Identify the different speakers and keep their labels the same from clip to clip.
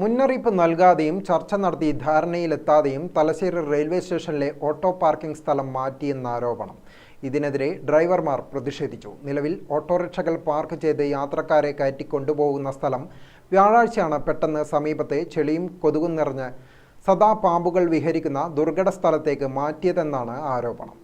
Speaker 1: മുന്നറിയിപ്പ് നൽകാതെയും ചർച്ച നടത്തി ധാരണയിലെത്താതെയും തലശ്ശേരി റെയിൽവേ സ്റ്റേഷനിലെ ഓട്ടോ പാർക്കിംഗ് സ്ഥലം മാറ്റിയെന്ന ആരോപണം. ഇതിനെതിരെ ഡ്രൈവർമാർ പ്രതിഷേധിച്ചു. നിലവിൽ ഓട്ടോറിക്ഷകൾ പാർക്ക് ചെയ്ത് യാത്രക്കാരെ കയറ്റിക്കൊണ്ടുപോകുന്ന സ്ഥലം വ്യാഴാഴ്ചയാണ് പെട്ടെന്ന് സമീപത്തെ ചെളിയും കൊതുകും നിറഞ്ഞ് സദാ പാമ്പുകൾ വിഹരിക്കുന്ന ദുർഘട സ്ഥലത്തേക്ക് മാറ്റിയതെന്നാണ് ആരോപണം.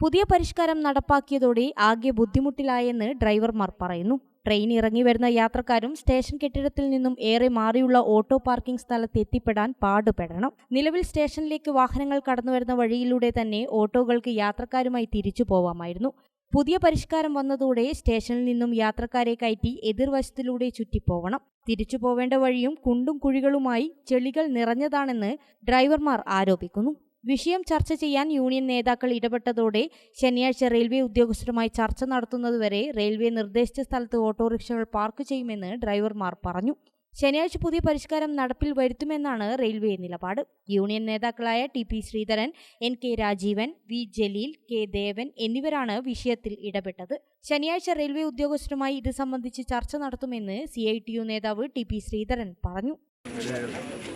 Speaker 2: പുതിയ പരിഷ്കാരം നടപ്പാക്കിയതോടെ ആകെ ബുദ്ധിമുട്ടിലായെന്ന് ഡ്രൈവർമാർ പറയുന്നു. ട്രെയിൻ ഇറങ്ങി വരുന്ന യാത്രക്കാരും സ്റ്റേഷൻ കെട്ടിടത്തിൽ നിന്നും ഏറെ മാറിയുള്ള ഓട്ടോ പാർക്കിംഗ് സ്ഥലത്ത് എത്തിപ്പെടാൻ പാടുപെടണം. നിലവിൽ സ്റ്റേഷനിലേക്ക് വാഹനങ്ങൾ കടന്നു വരുന്ന വഴിയിലൂടെ തന്നെ ഓട്ടോകൾക്ക് യാത്രക്കാരുമായി തിരിച്ചു പോവാമായിരുന്നു. പുതിയ പരിഷ്കാരം വന്നതോടെ സ്റ്റേഷനിൽ നിന്നും യാത്രക്കാരെ കയറ്റി എതിർവശത്തിലൂടെ ചുറ്റിപ്പോവണം. തിരിച്ചു പോവേണ്ട വഴിയും കുണ്ടും കുഴികളുമായി ചെളികൾ നിറഞ്ഞതാണെന്ന് ഡ്രൈവർമാർ ആരോപിക്കുന്നു. വിഷയം ചർച്ച ചെയ്യാൻ യൂണിയൻ നേതാക്കൾ ഇടപെട്ടതോടെ ശനിയാഴ്ച റെയിൽവേ ഉദ്യോഗസ്ഥരുമായി ചർച്ച നടത്തുന്നതുവരെ റെയിൽവേ നിർദ്ദേശിച്ച സ്ഥലത്ത് ഓട്ടോറിക്ഷകൾ പാർക്ക് ചെയ്യുമെന്ന് ഡ്രൈവർമാർ പറഞ്ഞു. ശനിയാഴ്ച പുതിയ പരിഷ്കാരം നടപ്പിൽ വരുത്തുമെന്നാണ് റെയിൽവേ നിലപാട്. യൂണിയൻ നേതാക്കളായ T P Sreedharan N K Rajeevan V Jaleel K Devan എന്നിവരാണ് വിഷയത്തിൽ ഇടപെട്ടത്. ശനിയാഴ്ച റെയിൽവേ ഉദ്യോഗസ്ഥരുമായി ഇത് സംബന്ധിച്ച് ചർച്ച നടത്തുമെന്ന് സി നേതാവ് ടി പി ശ്രീധരൻ പറഞ്ഞു.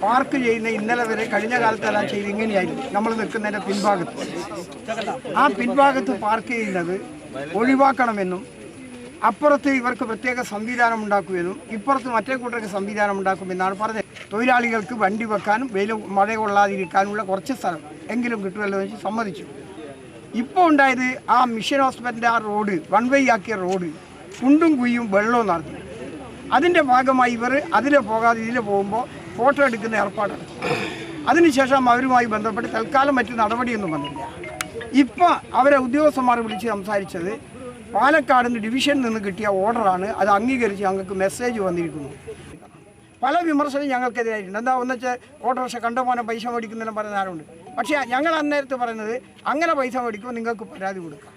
Speaker 3: പാർക്ക് ചെയ്യുന്ന ഇന്നലെ വരെ കഴിഞ്ഞ കാലത്തെല്ലാം ചെയ്ത് ഇങ്ങനെയായിരുന്നു. നമ്മൾ നിൽക്കുന്നതിന്റെ പിൻഭാഗത്ത്. ആ പിൻഭാഗത്ത് പാർക്ക് ചെയ്യുന്നത് ഒഴിവാക്കണമെന്നും അപ്പുറത്ത് ഇവർക്ക് പ്രത്യേക സംവിധാനം ഉണ്ടാക്കുമെന്നും ഇപ്പുറത്ത് മറ്റേ കൂട്ടർക്ക് സംവിധാനം ഉണ്ടാക്കുമെന്നാണ് പറഞ്ഞത്. തൊഴിലാളികൾക്ക് വണ്ടി വെക്കാനും വെയിൽ മഴ കൊള്ളാതിരിക്കാനുള്ള കുറച്ച് സ്ഥലം എങ്കിലും കിട്ടുമല്ലോ എന്ന് സമ്മതിച്ചു. ഇപ്പോൾ ഉണ്ടായത് ആ മിഷൻ ഹോസ്പിറ്റലിന്റെ ആ റോഡ് വൺ വേ ആക്കിയ റോഡ് കുണ്ടും കുയ്യും വെള്ളവും നടന്നു അതിന്റെ ഭാഗമായി ഇവർ അതിലെ പോകാതെ ഇതിലെ പോകുമ്പോൾ ഫോട്ടോ എടുക്കുന്ന ഏർപ്പാടാണ്. അതിനുശേഷം അവരുമായി ബന്ധപ്പെട്ട് തൽക്കാലം മറ്റു നടപടിയൊന്നും വന്നില്ല. ഇപ്പോൾ അവരെ ഉദ്യോഗസ്ഥന്മാർ വിളിച്ച് സംസാരിച്ചത് പാലക്കാടിന് ഡിവിഷനിൽ നിന്ന് കിട്ടിയ ഓർഡറാണ്. അത് അംഗീകരിച്ച് ഞങ്ങൾക്ക് മെസ്സേജ് വന്നിരിക്കുന്നു. പല വിമർശനം ഞങ്ങൾക്കെതിരായിട്ടുണ്ട്. എന്താ ഒന്ന് വെച്ചാൽ ഓട്ടോറിക്ഷ കണ്ടമാനം പൈസ മേടിക്കുന്നതിനും പറയുന്ന ആരുണ്ട്? പക്ഷേ ഞങ്ങൾ അന്നേരത്ത് പറയുന്നത് അങ്ങനെ പൈസ മേടിക്കുമ്പോൾ നിങ്ങൾക്ക് പരാതി കൊടുക്കാം.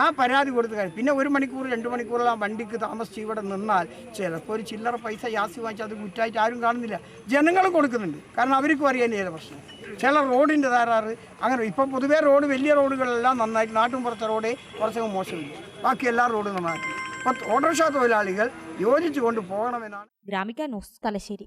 Speaker 3: ആ പരാതി കൊടുത്ത് കാര്യം പിന്നെ ഒരു മണിക്കൂർ രണ്ട് മണിക്കൂറെല്ലാം വണ്ടിക്ക് താമസിച്ച് ഇവിടെ നിന്നാൽ ചിലപ്പോൾ ഒരു ചില്ലറ പൈസ യാസി വാങ്ങിച്ചാൽ അത് കുറ്റായിട്ട് ആരും കാണുന്നില്ല. ജനങ്ങൾ കൊടുക്കുന്നുണ്ട്. കാരണം അവർക്കും അറിയാൻ ചില പ്രശ്നം. ചില റോഡിന്റെ തകരാറ് അങ്ങനെ ഇപ്പം പൊതുവേ റോഡ് വലിയ റോഡുകളെല്ലാം നന്നായിട്ട് നാട്ടും പുറത്തെ റോഡ് കുറച്ചൊക്കെ മോശമില്ല. ബാക്കി എല്ലാ റോഡും നന്നാക്കി ഓട്ടോറിക്ഷ തൊഴിലാളികൾ യോജിച്ചുകൊണ്ട് പോകണമെന്നാണ്.
Speaker 2: Gramika news Thalassery.